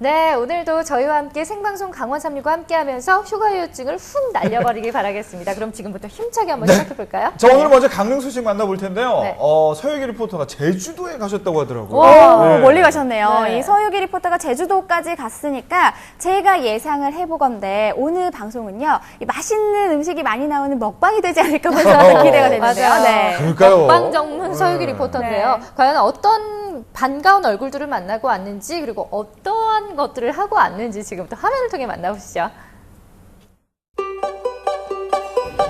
네, 오늘도 저희와 함께 생방송 강원 365와 함께하면서 휴가유증을 훅 날려버리길 바라겠습니다. 그럼 지금부터 힘차게 한번 시작해 볼까요? 자, 오늘 먼저 강릉 소식 만나볼 텐데요. 네. 어, 서유기 리포터가 제주도에 가셨다고 하더라고요. 오, 네. 멀리 가셨네요. 네. 이 서유기 리포터가 제주도까지 갔으니까 제가 예상을 해보건데 오늘 방송은요, 이 맛있는 음식이 많이 나오는 먹방이 되지 않을까 벌써 기대가 되는데요. 네. 그럴까요? 먹방 전문 서유기 네. 리포터인데요. 네. 과연 어떤 반가운 얼굴들을 만나고 왔는지 그리고 어떠한 것들을 하고 왔는지 지금부터 화면을 통해 만나보시죠.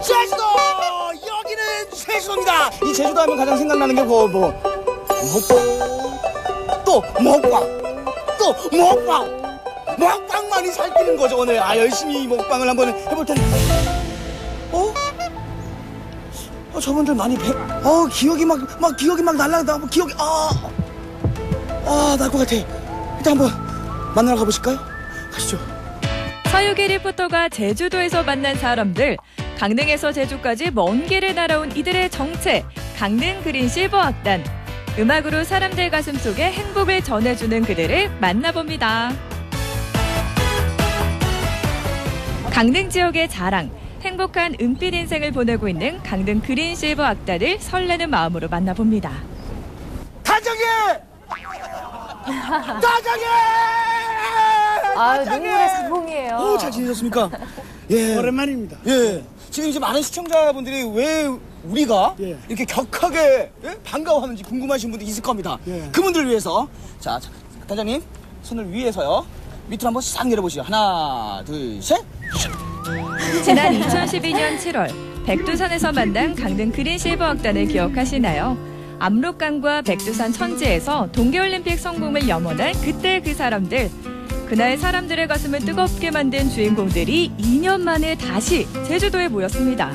제주도! 여기는 제주도입니다. 이 제주도 하면 가장 생각나는 게 뭐 뭐? 먹방. 또 먹방. 또 먹방. 먹방만이 살피는 거죠 오늘. 아 열심히 먹방을 한번 해볼 텐데. 어? 어 저분들 많이 배, 어 기억이 막 막 기억이 막 날라다 기억이 아 아 날 것 같아. 일단 한번 만나러 가보실까요? 가시죠. 서유기 리포터가 제주도에서 만난 사람들, 강릉에서 제주까지 먼 길을 날아온 이들의 정체, 강릉 그린 실버 악단. 음악으로 사람들 가슴 속에 행복을 전해주는 그들을 만나봅니다. 강릉 지역의 자랑, 행복한 은빛 인생을 보내고 있는 강릉 그린 실버 악단을 설레는 마음으로 만나봅니다. 다정이! 다정이! 아! 눈물의 상봉이에요. 어, 잘 지내셨습니까? 예. 오랜만입니다. 예. 지금 이제 많은 시청자분들이 왜 우리가 예. 이렇게 격하게 예? 반가워하는지 궁금하신 분들이 있을 겁니다. 예. 그분들을 위해서 자, 자, 단장님 손을 위에서요. 밑으로 한번 싹 내려보시죠. 하나, 둘, 셋. 지난 2012년 7월 백두산에서 만난 강릉 그린 실버 악단을 기억하시나요? 압록강과 백두산 천지에서 동계올림픽 성공을 염원한 그때 그 사람들. 그날 사람들의 가슴을 뜨겁게 만든 주인공들이 2년 만에 다시 제주도에 모였습니다.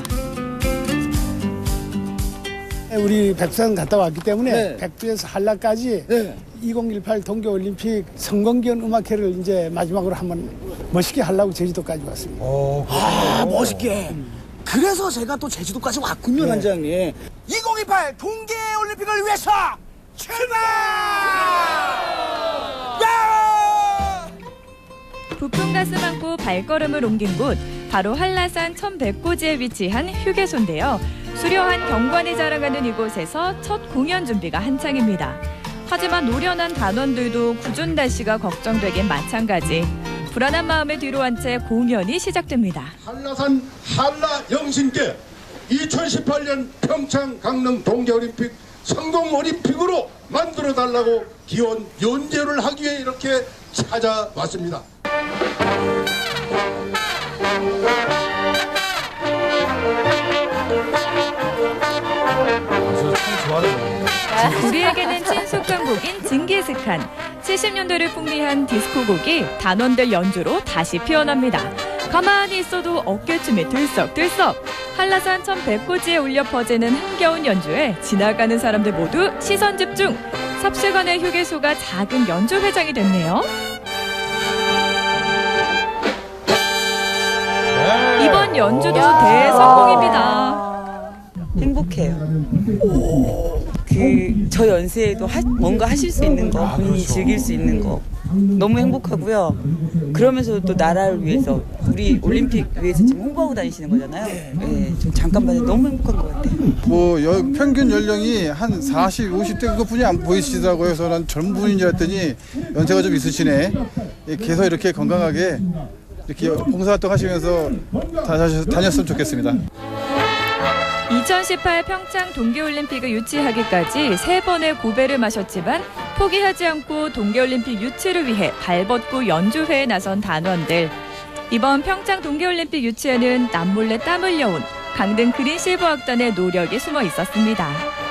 우리 백두산 갔다 왔기 때문에 네. 백두에서 한라까지 네. 2018 동계올림픽 성공기원 음악회를 이제 마지막으로 한번 멋있게 하려고 제주도까지 왔습니다. 어, 아, 멋있게. 그래서 제가 또 제주도까지 왔군요, 단장님. 2028 동계올림픽을 위해서 출발! 야! 부푼 가슴 안고 발걸음을 옮긴 곳 바로 한라산 1100고지에 위치한 휴게소인데요. 수려한 경관이 자랑하는 이곳에서 첫 공연 준비가 한창입니다. 하지만 노련한 단원들도 궂은 날씨가 걱정되긴 마찬가지. 불안한 마음을 뒤로한 채 공연이 시작됩니다. 한라산 한라 영신께 2018년 평창 강릉 동계올림픽 성공 올림픽으로 만들어 달라고 기원 연재를 하기 위해 이렇게 찾아왔습니다. 참 좋아하는 우리에게는 친숙한 곡인 징기스칸. 70년대를 풍미한 디스코곡이 단원들 연주로 다시 피어납니다. 가만히 있어도 어깨춤이 들썩들썩. 한라산 1100고지에 울려 퍼지는 흥겨운 연주에 지나가는 사람들 모두 시선 집중. 삽시간의 휴게소가 작은 연주 회장이 됐네요. 이번 연주도 대성공입니다. 행복해요. 그 저 연세에도 하- 뭔가 하실 수 있는 거, 본인이 즐길 수 있는 거 너무 행복하고요. 그러면서 또 나라를 위해서 우리 올림픽 위해서 지금 홍보하고 다니시는 거잖아요. 네, 좀 잠깐 봐도 너무 행복한 것 같아요. 뭐 여- 평균 연령이 한 40, 50대 그것뿐이 안 보이시더라고요. 그래서 난 젊은 분인 줄 알았더니 연세가 좀 있으시네. 예, 계속 이렇게 건강하게 이렇게 봉사활동 하시면서 다녔으면 좋겠습니다. 2018 평창 동계올림픽을 유치하기까지 세 번의 고배를 마셨지만 포기하지 않고 동계올림픽 유치를 위해 발벗고 연주회에 나선 단원들. 이번 평창 동계올림픽 유치에는 남몰래 땀 흘려온 강등 그린 실버 악단의 노력이 숨어 있었습니다.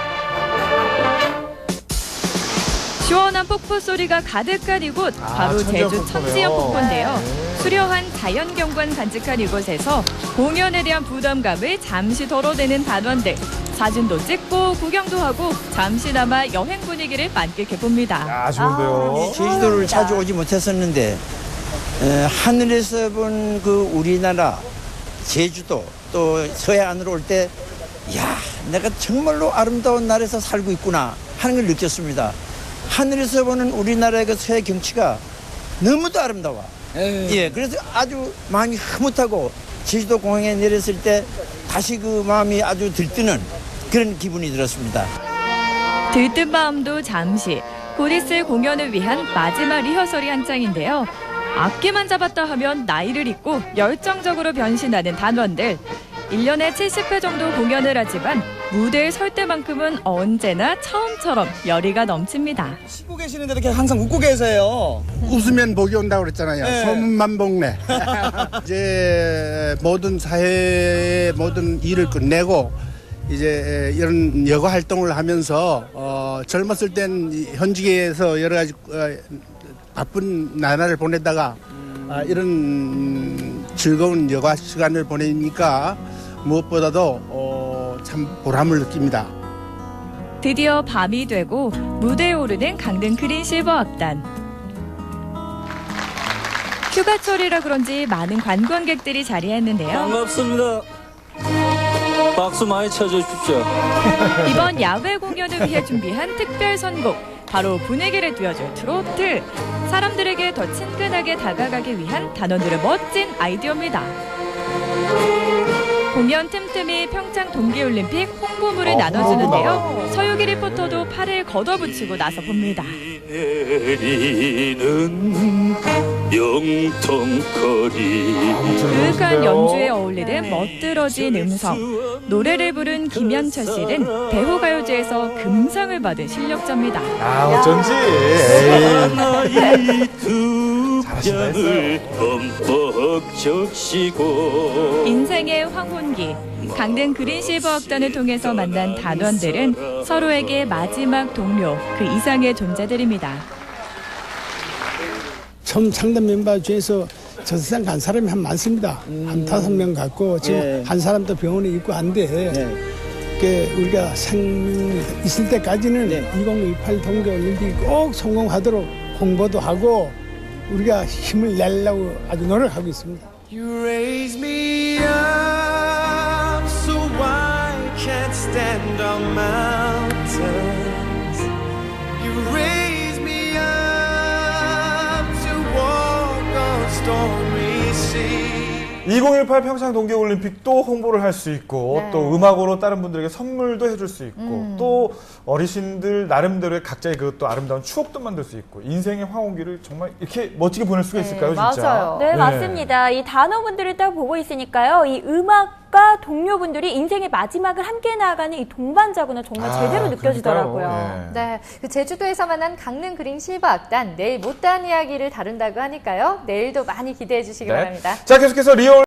시원한 폭포 소리가 가득한 이곳 바로 천지연 제주 폭포네요. 천지연 폭포인데요. 수려한 자연 경관 간직한 이곳에서 공연에 대한 부담감을 잠시 덜어내는 단원들. 사진도 찍고 구경도 하고 잠시나마 여행 분위기를 만끽해 봅니다. 야, 좋은데요. 제주도를 자주 오지 못했었는데 에, 하늘에서 본 그 우리나라 제주도 또 서해안으로 올 때 야 내가 정말로 아름다운 나라에서 살고 있구나 하는 걸 느꼈습니다. 하늘에서 보는 우리나라의 그 서해 경치가 너무도 아름다워. 예, 그래서 아주 마음이 흐뭇하고 제주도 공항에 내렸을 때 다시 그 마음이 아주 들뜨는 그런 기분이 들었습니다. 들뜬 마음도 잠시 곧 있을 공연을 위한 마지막 리허설이 한창인데요. 악기만 잡았다 하면 나이를 잊고 열정적으로 변신하는 단원들. 1년에 70회 정도 공연을 하지만 무대에 설 때만큼은 언제나 처음처럼 열의가 넘칩니다. 쉬고 계시는데도 이렇게 항상 웃고 계세요. 웃으면 복이 온다고 그랬잖아요. 네. 소문만 복네. 이제 모든 사회의 모든 일을 끝내고 이제 이런 여가 활동을 하면서 어, 젊었을 땐이 현직에서 여러 가지 어, 바쁜 나날을 보내다가 아, 이런 즐거운 여가 시간을 보내니까 무엇보다도 어, 참 보람을 느낍니다. 드디어 밤이 되고 무대에 오르는 강릉 그린 실버 악단. 휴가철이라 그런지 많은 관광객들이 자리했는데요. 반갑습니다. 박수 많이 쳐주십시오. 이번 야외 공연을 위해 준비한 특별 선곡 바로 분위기를 띄워줄 트로트 사람들에게 더 친근하게 다가가기 위한 단원들의 멋진 아이디어입니다. 공연 틈틈이 평창 동계올림픽 홍보물을 어, 나눠주는데요. 서유기 리포터도 팔을 걷어붙이고 나서 봅니다. 내리는 영통거리 그윽한 연주에 어울리는 멋들어진 음성 노래를 부른 김현철 씨는 배호가요제에서 금상을 받은 실력자입니다. 아, 어쩐지. 했어요. 흠뻑 적시고 인생의 황혼기 강릉 그린실버 악단을 통해서 만난 단원들은 서로에게 마지막 동료 그 이상의 존재들입니다. 처음 창단 멤버 중에서 저 세상 간 사람이 한 많습니다. 한 다섯 명 갔고 지금 예. 한 사람도 병원에 있고 한데 그 우리가 생명 있을 때까지는 2018 동계올림픽 꼭 성공하도록 홍보도 하고 우리가 힘을 내려고 아주 노력하고 있습니다. 2018 평창 동계올림픽도 홍보를 할 수 있고 네. 또 음악으로 다른 분들에게 선물도 해줄 수 있고 음. 또 어르신들 나름대로의 각자의 그 또 아름다운 추억도 만들 수 있고 인생의 황혼기를 정말 이렇게 멋지게 보낼 수가 있을까요, 진짜? 맞아요. 네, 맞습니다. 이 단어분들을 딱 보고 있으니까요. 이 음악과 동료분들이 인생의 마지막을 함께 나아가는 이 동반자구나 정말 아, 제대로 느껴지더라고요. 예. 네, 그 제주도에서 만난 강릉 그린 실버 악단 내일 못다한 이야기를 다룬다고 하니까요. 내일도 많이 기대해 주시기 네. 바랍니다. 자, 계속해서 리얼